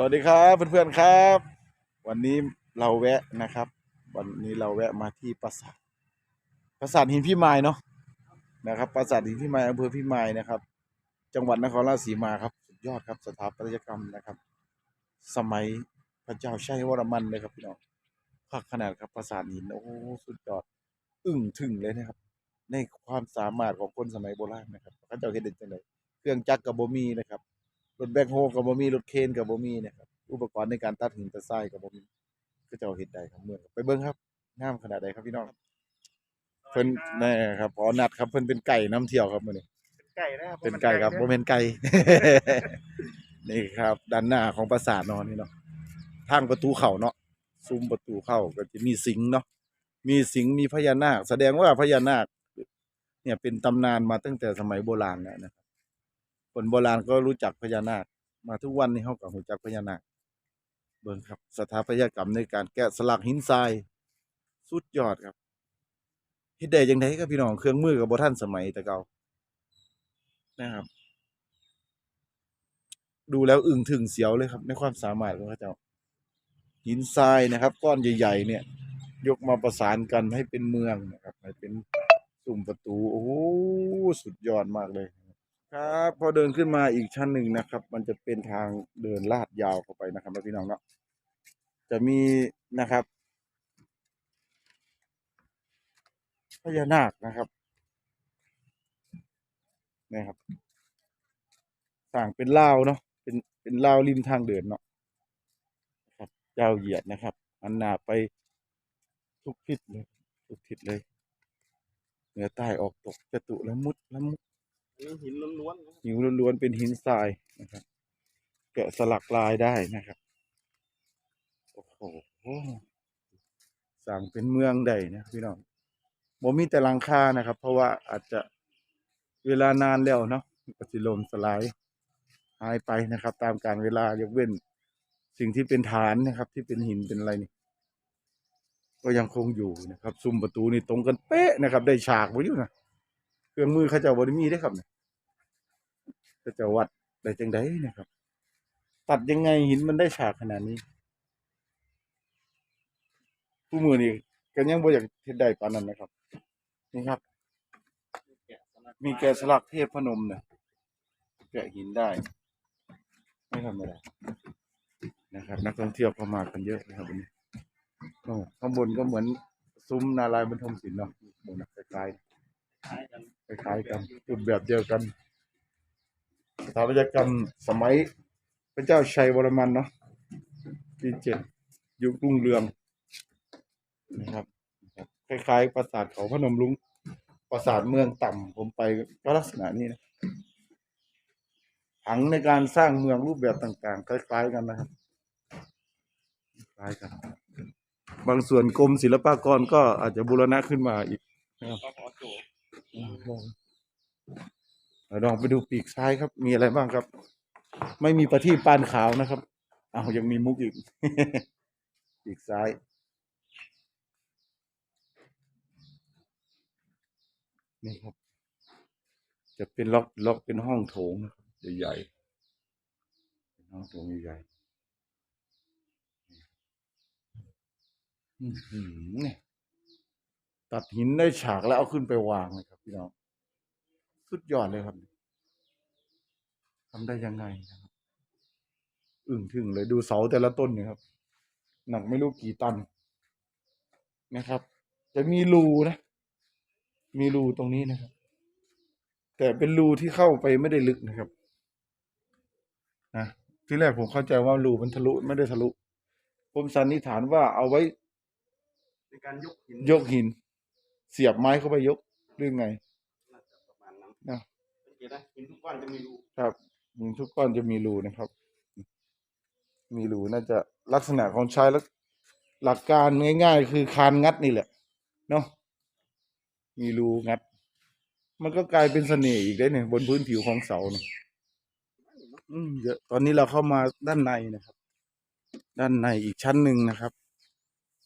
สวัสดีครับเพื่อนๆครับ วันนี้เราแวะนะครับ วันนี้เราแวะมาที่ปราสาทปราสาทหินพี่ไม้เนาะนะครับปราสาทหินพี่ไม้อำเภอพี่ไม้นะครับ จังหวัดนครราชสีมาครับสุดยอดครับสถาปัตยกรรมนะครับ สมัยพระเจ้าชัยวรมันเลยครับพี่น้องภาคขนาดครับปราสาทหินโอ้สุดยอดอึ้งถึงเลยนะครับ ในความสามารถของคนสมัยโบราณนะครับเขาเจ้าเฮ็ดได้จังไดเครื่องจักรกับบ่มีนะครับ รถแบ็คโฮกับบ่มีรถเคนกับบ่มีนะครับอุปกรณ์ในการตัดหินตัดทรายกับบ่มีก็เจ้าเฮ็ดได้ครับเมืองไปเบิ่งครับงามขนาดใดครับพี่น้องเพิ่นแน่ครับพอนัดครับเพิ่นเป็นไก่น้ำเที่ยวครับมื้อนี้ไก่นะครับเป็นไก่ครับบ่แม่นไก่ นี่ครับด้านหน้าของปราสาทเนอนนี่เนาะทางประตูเข้าเนาะซุ้มประตูเข้าก็จะมีสิงห์เนาะมีสิงห์มีพญานาค แสดงว่าพญานาค เนี่ยเป็นตำนานมาตั้งแต่สมัยโบราณแล้วนะครับ คนโบราณก็รู้จักพญานาค มาทุกวันนี้เฮาก็รู้จักพญานาค เบิ่งครับ สถาปัตยกรรมในการแกะสลักหินทราย สุดยอดครับเฮ็ดได้จังไดครับพี่น้องเครื่องมือก็บ่ทันสมัยแต่เก่านะครับ ดูแล้วอึ้งถึงเสียวเลยครับ ในความสามารถของเขาเจ้าหินทรายนะครับ ก้อนใหญ่ ๆ เนี่ย ยกมาประสานกันให้เป็นเมืองนะครับ ให้เป็นสุ่มประตู โอ้โหสุดยอดมากเลย ครับพอเดินขึ้นมาอีกชั้นหนึ่งนะครับ มันจะเป็นทางเดินลาดยาวเข้าไปนะครับพี่น้องเนาะจะมีนะครับพญานาคนะครับนะครับสร้างเป็นเลาเนาะเป็นเป็นเลาริมทางเดินเนาะครับยาวเหยียดนะครับ อันหนาไปทุกทิศเลยทุกทิศเลย เหนือใต้ออกตกจตุละมุดละมุด นี้หินล้วนๆหิวล้วนๆเป็นหินทรายนะครับแกะสลักลายได้นะครับ โอ้โหสั่งเป็นเมืองใดนะพี่น้องบ่มีแต่หลังคานะครับ เพราะว่าอาจจะเวลานานแล้วเนาะก็สิลมสลายหายไปนะครับ ตามการเวลายกเว้น สิ่งที่เป็นฐานนะครับ ที่เป็นหินเป็นอะไรนี่ก็ยังคงอยู่นะครับ ซุ้มประตูนี่ตรงกันเป๊ะนะครับ ได้ฉากไว้อยู่นะ เครื่องมือเขาเจ้าบ่ได้มีได้ครับเนี่ยก็จะวัดได้จังไดนะครับ ตัดยังไงหินมันได้ฉากขนาดนี้ผู้มือนี่ก็ยังบ่อยากเฮ็ดได้ปานนั้นนะครับ นี่ครับ มีแกะสลักเทพพนมเนี่ยแกะหินได้ ไม่ธรรมดานะครับ นักท่องเที่ยวเข้ามากันเยอะนะครับวันนี้โอ้ข้างบนก็เหมือนซุ้มนารายณ์บรรทมศิลป์เนาะบนนะคล้ายคล้กันๆ คล้ายๆกันรูปแบบเดียวกันสถาปัตยกรรมสมัยพระเจ้าชัยวรมันเนาะปีเจ็ดยุครุ่งเรืองนะครับ คล้ายๆ ปราสาทเขาพนมรุ้งปราสาทเมืองต่ำผมไปก็ลักษณะนี้นะผังในการสร้างเมืองรูปแบบต่างๆ คล้าย ๆ กันนะครับคล้ายกัน บางส่วนกรมศิลปากรก็อาจจะบูรณะขึ้นมาอีกก็ขอโจทย์เรา ลองไปดูปีกซ้ายครับ มีอะไรบ้างครับ ไม่มีประทีปปานขาวนะครับอ้าวยังมีมุกอีก ปีกซ้าย นี่ครับ จะเป็นล็อกล็อกเป็นห้องโถงนะครับใหญ่ๆเป็นห้องโถงใหญ่ๆอื้อหือเนี่ย ตัดหินได้ฉากแล้วเอาขึ้นไปวางเลยครับพี่น้องสุดยอดเลยครับทำได้ยังไงนะครับ อึ้งทึ่งเลยดูเสาแต่ละต้นเนี่ยครับหนักไม่รู้กี่ตันนะครับ จะมีรูนะ มีรูตรงนี้นะครับ แต่เป็นรูที่เข้าไปไม่ได้ลึกนะครับนะที่แรกผมเข้าใจว่ารูมันทะลุไม่ได้ทะลุ ผมสันนิษฐานว่าเอาไว้ในการยกหินยกหิน เสียบไม้เข้าไปยกหรือไงน่าจะประมาณนั้นนะสังเกตนะหินทุกก้อนจะมีรูครับหินทุกก้อนจะมีรูนะครับ มีรูน่าจะลักษณะของใช้แล้วหลักการง่าย ๆ คือคานงัดนี่แหละเนาะมีรูงัด มันก็กลายเป็นเสน่ห์อีกได้เนี่ยบนพื้นผิวของเสาเนี่ยอืมเยอะตอนนี้เราเข้ามาด้านในนะครับ ด้านในอีกชั้นหนึ่งนะครับ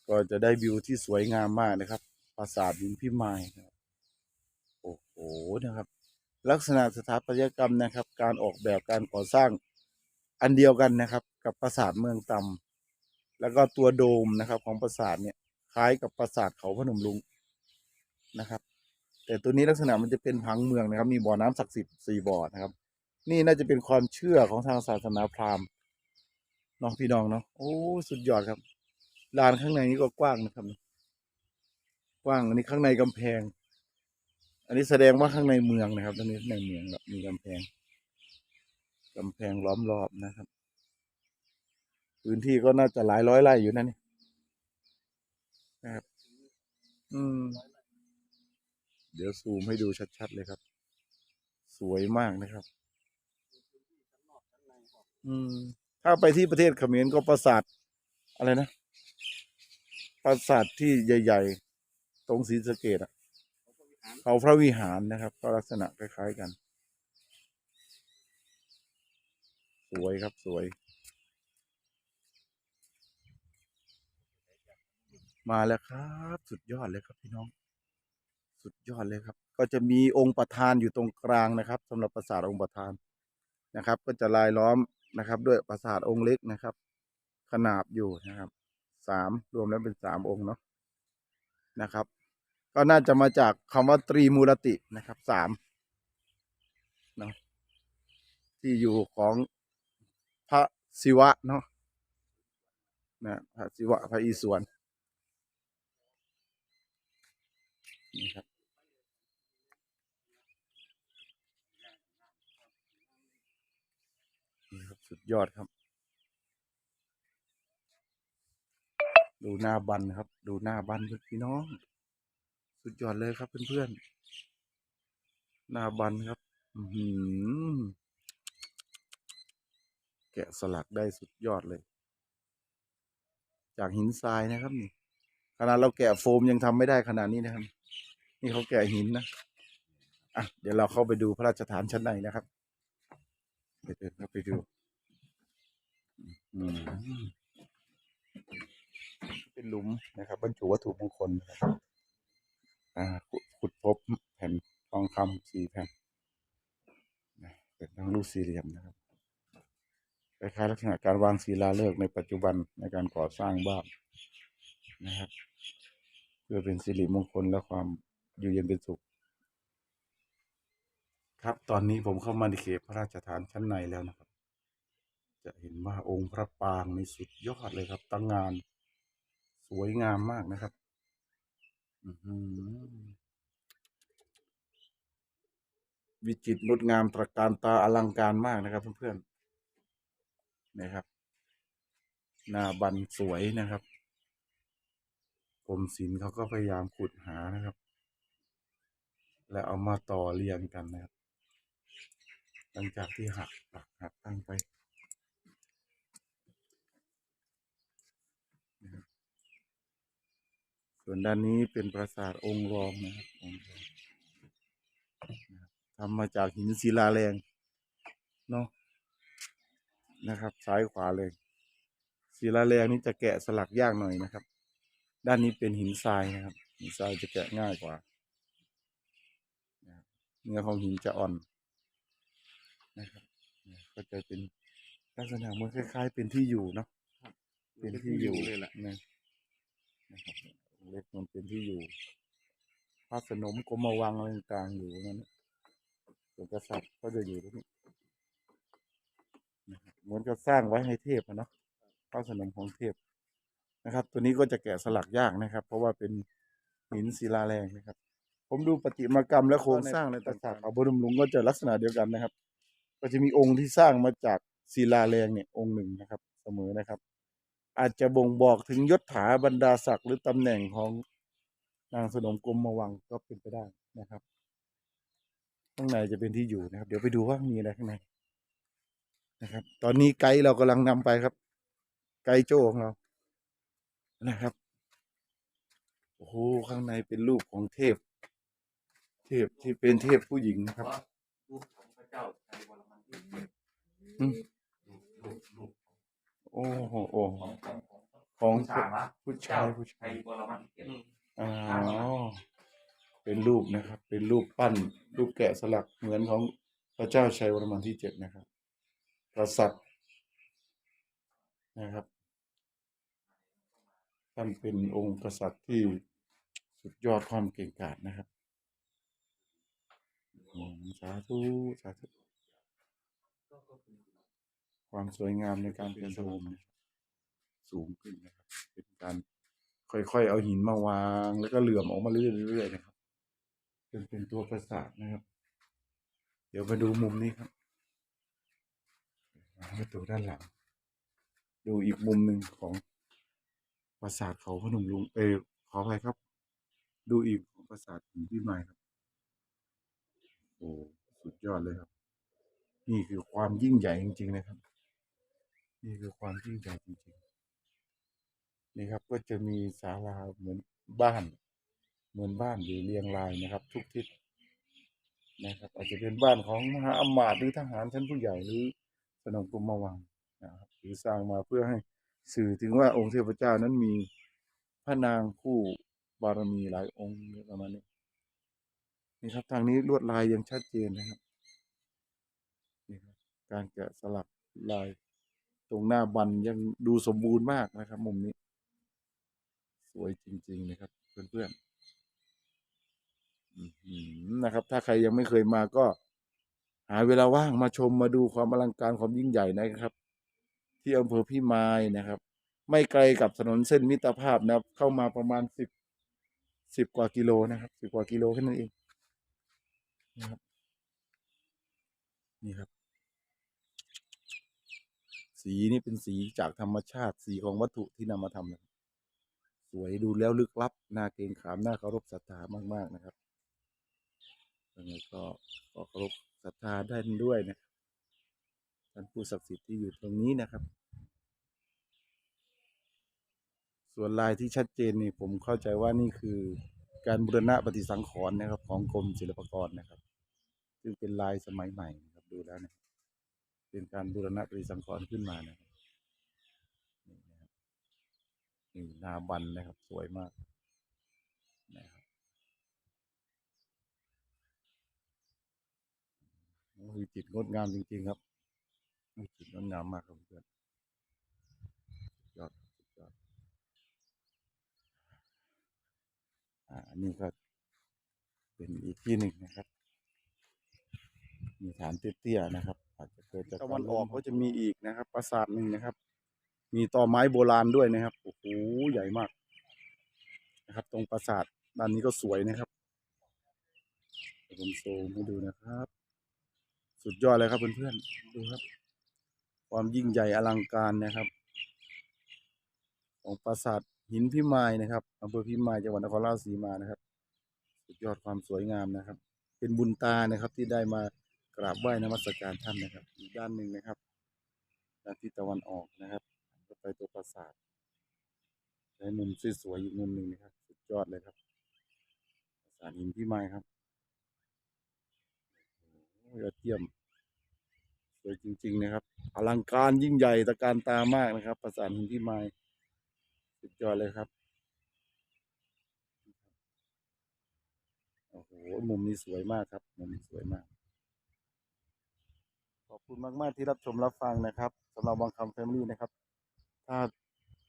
ก็จะได้วิวที่สวยงามมากนะครับป ราสาทหินพิมายครับโอ้โหนะครับ ลักษณะสถาปัตยกรรมนะครับ การออกแบบการก่อสร้างอันเดียวกันนะครับ กับปราสาทเมืองตำแล้วก็ตัวโดมนะครับ ของปราสาทเนี่ยคล้ายกับปราสาทเขาพนมลุงนะครับ แต่ตัวนี้ลักษณะมันจะเป็นผังเมืองนะครับ มีบ่อน้ำศักดิ์สิทธิ์สี่บ่อนะครับ นี่น่าจะเป็นความเชื่อของทางศาสนาพราหมณ์น้องพี่น้องเนาะโอ้สุดยอดครับลานข้างในนี้ก็กว้างนะครับ กว้าง อันนี้ข้างในกำแพง อันนี้แสดงว่าข้างในเมืองนะครับตรงนี้ในเมืองมีกำแพงกำแพงล้อมรอบนะครับ พื้นที่ก็น่าจะหลายร้อยไร่อยู่นั่นนี่นะครับ อืม เดี๋ยวซูมให้ดูชัดๆเลยครับ สวยมากนะครับ อืม ถ้าไปที่ประเทศเขมรก็ปราสาทอะไรนะ ปราสาทที่ใหญ่ ๆ รงศรีสะเกดอะเขาพระวิหารนะครับ ก็ลักษณะคล้ายๆกัน สวยครับสวย มาแล้วครับ สุดยอดเลยครับพี่น้อง สุดยอดเลยครับ ก็จะมีองค์ประธานอยู่ตรงกลางนะครับสำหรับปราสาทองค์ประธานนะครับ ก็จะลายล้อมนะครับ ด้วยปราสาทองค์เล็กนะครับ ขนาบอยู่นะครับสามรวมแล้วเป็นสามองค์เนาะนะครับ ก็น่าจะมาจากคำว่าตรีมูรตินะครับสามเนาะที่อยู่ของพระศิวะเนาะนะพระศิวะพระอิศวรนี่ครับนี่ครับ สุดยอดครับ ดูหน้าบันครับ ดูหน้าบันเพื่อนพี่น้อง สุดยอดเลยครับเพื่อนๆหน้าบันครับหืแกะสลักได้สุดยอดเลย จากหินทรายนะครับนี่ขนาดเราแกะโฟมยังทำไม่ได้ขนาดนี้นะครับ นี่เขาแกะหินนะอะเดี๋ยวเราเข้าไปดูพระราชฐานชั้นในนะครับเดี๋ยวเดินเข้าไปดูอืมเป็นหลุมนะครับบรรจุวัตถุมงคลนะครับ ขุดพบแผ่นทองคำสี่แผ่นเป็นทั้งรูปสี่เหลี่ยมนะครับคล้ายๆลักษณะการวางศิลาฤกษ์ในปัจจุบันในการก่อสร้างบ้านนะครับ เพื่อเป็นสิริมงคลและความอยู่เย็นเป็นสุข ครับตอนนี้ผมเข้ามาในเขตพระราชฐานชั้นในแล้วนะครับ จะเห็นว่าองค์พระปางในสุดยอดเลยครับตั้งงาน สวยงามมากนะครับ อื้อหือวิจิตรงดงามตระการตาอลังการมากนะครับเพื่อนๆนะครับ หน้าบันสวยนะครับกรมศิลป์เขาก็พยายามขุดหานะครับ และเอามาต่อเรียงกันนะครับ หลังจากที่หักหักหักตั้งไปนะครับส่ วนด้านนี้เป็นปราสาทองค์รองนะครับองค์รองนะครับทำมาจากหินศิลาแรงเนาะนะครับซ้ายขวาเลยศิลาแรงนี่จะแกะสลักยากหน่อยนะครับ ด้านนี้เป็นหินทรายนะครับ หินทรายจะแกะง่ายกว่านะครับเนื้อของหินจะอ่อนนะครับเนี่ยก็จะเป็นลักษณะเหมันคล้าย ๆ เป็นที่อยู่เนาะเป็นที่อยู่เลยแหละนะนะครับ เล็กมันเป็นที่อยู่พระสนมกรมวังอะไรต่างอยู่นั่นนะส่วนกษัตริย์ก็จะอยู่ตรงนี้เหมือนกับสร้างไว้ให้เทพอะเนาะพระสนมของเทพนะครับ ตัวนี้ก็จะแกะสลักยากนะครับ เพราะว่าเป็นหินศิลาแรงนะครับ ผมดูประติมากรรมและโครงสร้างในปราสาทเขาบรมลวงก็จะลักษณะเดียวกันนะครับ ก็จะมีองค์ที่สร้างมาจากศิลาแรงเนี่ยองค์หนึ่งนะครับ เสมอนะครับ อาจจะบ่งบอกถึงยศถาบรรดาศักดิ์หรือตำแหน่งของนางสนมกรมวังก็เป็นไปได้นะครับ ข้างในจะเป็นที่อยู่นะครับ เดี๋ยวไปดูว่ามีอะไรข้างในนะครับ ตอนนี้ไกด์เรากำลังนำไปครับ ไกด์โจ้ของเรานะครับโอ้โหข้างในเป็นรูปของเทพ เทพที่เป็นเทพผู้หญิงนะครับรูปของพระเจ้าชัยวรมันที่เจ็ด อืม รูปรูป โอ้โหโอ้โหของของของของผู้ชายวะผู้ชายผู้ชัชายยวรมันที่เจ็ดอ๋อเป็นรูปนะครับ เป็นรูปปั้น รูปแกะสลักเหมือนของพระเจ้าชัยวรมันที่เจ็ดนะครับ กษัตริย์นะครับท่านเป็นองค์กษัตริย์ที่สุดยอดความเก่งกาจนะครับอืมสาธุสาธุ ความสวยงามในการเป็นโดมสูงขึ้นนะครับ เป็นการค่อยๆเอาหินมาวาง แล้วก็เหลื่อมออกมาเรื่อยๆนะครับจนเป็นตัวปราสาทนะครับ เดี๋ยวมาดูมุมนี้ครับประตูด้านหลัง ดูอีกมุมหนึ่งของปราสาทเขาพนมลุงเออขออภัยครับ ดูอีกของปราสาทหินพี่ไม้ครับ โอ้สุดยอดเลยครับ นี่คือความยิ่งใหญ่จริง ๆ นะครับ นี่คือความยิ่งใหญ่จริงๆนี่ครับก็จะมีศาลาเหมือนบ้าน เหมือนบ้านอยู่เรียงรายนะครับ ทุกทิศนะครับ อาจจะเป็นบ้านของมหาอำมาตย์หรือทหารชั้นผู้ใหญ่หรือสนมกรมวังนะครับหรือสร้างมาเพื่อให้สื่อถึงว่าองค์เทพเจ้านั้นมีพระนางคู่บารมีหลายองค์ประมาณนี้นี่ครับทางนี้ลวดลายยังชัดเจนนะครับนี่ครับการแกะสลักลาย ตรงหน้าบันยังดูสมบูรณ์มากนะครับ มุมนี้ สวยจริง ๆ นะครับ เพื่อนๆนะครับ ถ้าใครยังไม่เคยมาก็ หาเวลาว่างมาชมมาดูความอลังการความยิ่งใหญ่นะครับ ที่อำเภอพี่มายนะครับ ไม่ไกลกับถนนเส้นมิตรภาพนะครับ เข้ามาประมาณสิบสิบกว่ากิโลนะครับสิบกว่ากิโลแค่นั้นเองนะครับนี่ครับ สีนี่เป็นสีจากธรรมชาติสีของวัตถุที่นำมาทำนะสวยดูแล้วลึกลับน่าเกรงขามน่าเคารพศรัทธามาก ๆ นะครับยังไงก็ขอเคารพศรัทธาได้ด้วยนะท่านผู้ศักดิ์สิทธิ์ที่อยู่ตรงนี้นะครับ ส่วนลายที่ชัดเจนนี่ผมเข้าใจว่านี่คือการบูรณะปฏิสังขรณ์นะครับ ของกรมศิลปากรนะครับ ซึ่งเป็นลายสมัยใหม่นะครับดูแล้วนะ เป็นการบูรณะปฏิสังขรณ์ขึ้นมานะครับนี่นะครับนี่นาบันนะครับ สวยมากนะครับวิจิตรงดงามจริง ๆ ครับวิจิตรงดงามมากครับเพื่อนยอดยอดอ่าอันนี้ก็เป็นอีกที่หนึ่งนะครับ มีฐานเตี้ยๆนะครับ อาจจะเกิดจากตะวันออกก็จะมีอีกนะครับ ปราสาทหนึ่งนะครับ มีต่อไม้โบราณด้วยนะครับโอ้โหใหญ่มากนะครับ ตรงปราสาทด้านนี้ก็สวยนะครับเดี๋ยวผมโซมให้ดูนะครับ สุดยอดเลยครับเพื่อนๆดูครับ ความยิ่งใหญ่อลังการนะครับ ของปราสาทหินพิมายนะครับอำเภอพิมายจังหวัดนครราชสีมานะครับ สุดยอดความสวยงามนะครับ เป็นบุญตานะครับที่ได้มา กราบไหว้นมัสการท่านนะครับ อีกด้านหนึ่งนะครับด้านทิศตะวันออกนะครับก็ไปตัวปราสาทได้มุมสวยๆอีกมุมหนึ่งนะครับ สุดยอดเลยครับปราสาทหินพิมายครับโอ้โหยอดเยี่ยมสวยจริง ๆ นะครับ อลังการยิ่งใหญ่ตะการตามากนะครับปราสาทหินพิมายสุดยอดเลยครับโอ้โหมุมนี้สวยมากครับ มุมนี้สวยมาก ขอบคุณมาก ๆ ที่รับชมรับฟังนะครับสำหรับวังคำแฟมิลี่นะครับ ถ้า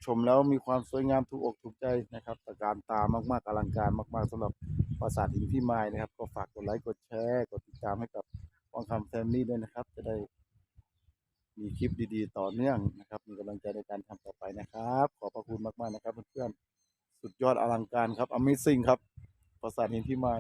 ชมแล้วมีความสวยงามถูกอกถูกใจนะครับตระการตามากๆอลังการมาก ๆสำหรับปราสาทหินพี่ไม้นะครับ ก็ฝากกดไลค์กดแชร์กดติดตามให้กับวังคำแฟมิลี่ด้วยนะครับ จะได้มีคลิปดีๆ ต่อเนื่องนะครับ มีกำลังใจในการทำต่อไปนะครับ ขอบพระคุณมากๆนะครับเพื่อนๆสุดยอดอลังการครับ Amazing ครับปราสาทหินพี่ไม้